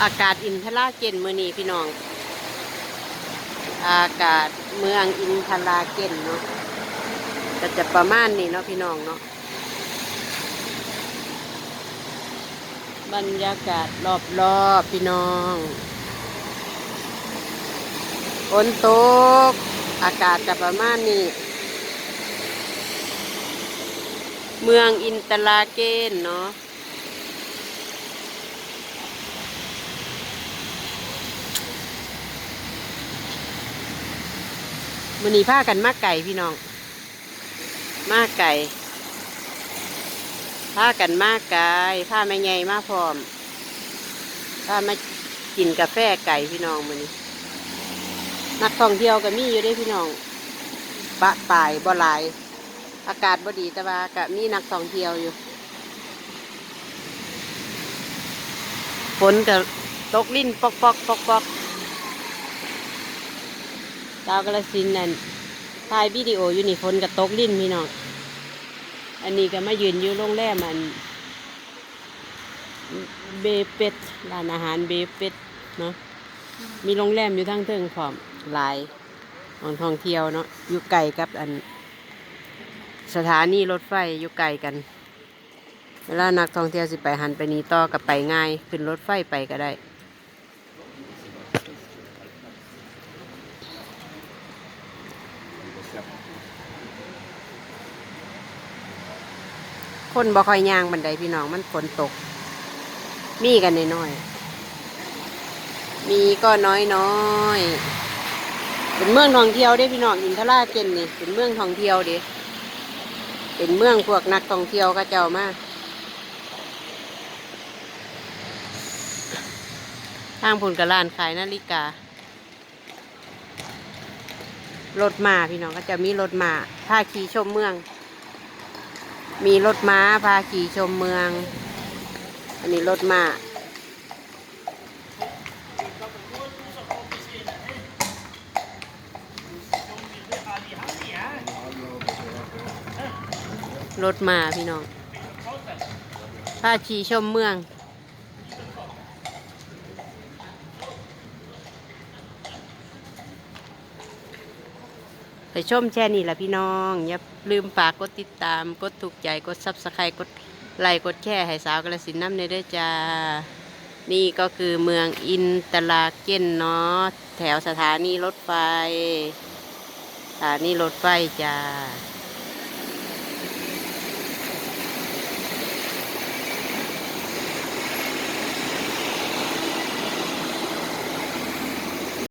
อากาศอินทราเกนมือนี้พี่น้อง อากาศเมืองอินทราเกนเนาะก็จะประมาณนี้เนาะพี่น้องเนาะบรรยากาศรอบๆพี่น้องฝนตก อากาศจะประมาณนี้ เมืองอินตราเกนเนาะ มันนี้ากันมากไก่พี่น้อง มากไก่พากันมากไก่พาแม่ใหญ่มากพร้อมพามากินกาแฟไก่พี่น้องมันนี้ นักท่องเที่ยวก็มีอยู่ด้วยพี่น้องปะปายบ่หลาย อากาศบ่ดีแต่ว่าก็มีนักท่องเที่ยวอยู่ฝนก็ตกลิ้นปอกปอกปอกปอก ดาวกระสินนั่นถ่ายวิดีโออยู่นี่ฝนก็ตกลิ้นพี่น้อง อันนี้ก็มายืนอยู่โรงแรมอันเบเป็ดร้านอาหารเบเป็ดเนาะมีโรงแรมอยู่ทั้งเทิงพร้อมหลายของท่องเที่ยวเนาะอยู่ไกลกับอัน สถานีรถไฟอยู่ไกลกัน เวลานักท่องเที่ยวสิไปหันไปนี้ต่อกับไปง่าย ขึ้นรถไฟไปก็ได้ คนบ่ค่อยย่างบันไดพี่น้องมันฝนตก มีกันน้อยๆมีก็น้อยน้อยเป็นเมืองท่องเที่ยวเด้พี่น้องอินทราเจนนี่เป็นเมืองท่องเที่ยวเด้เป็นเมืองพวกนักท่องเที่ยวก็เจ้ามากทางผลกระลานขายนาฬิกา รถมาพี่น้องก็จะมีรถมาพาขี่ชมเมือง มีรถม้าพาขี่ชมเมือง อันนี้รถม้ารถมาพี่น้องพาขี่ชมเมือง ไปชมแช่นี่แหละพี่น้องอย่าลืมฝากกดติดตาม กดถูกใจกดซับสไครต์กดไลค์กดแชร์ให้สาวกระสินน้ำในด้อจ้า นี่ก็คือเมืองอินตลาเกนเนาะแถวสถานีรถไฟสถานีรถไฟจ้า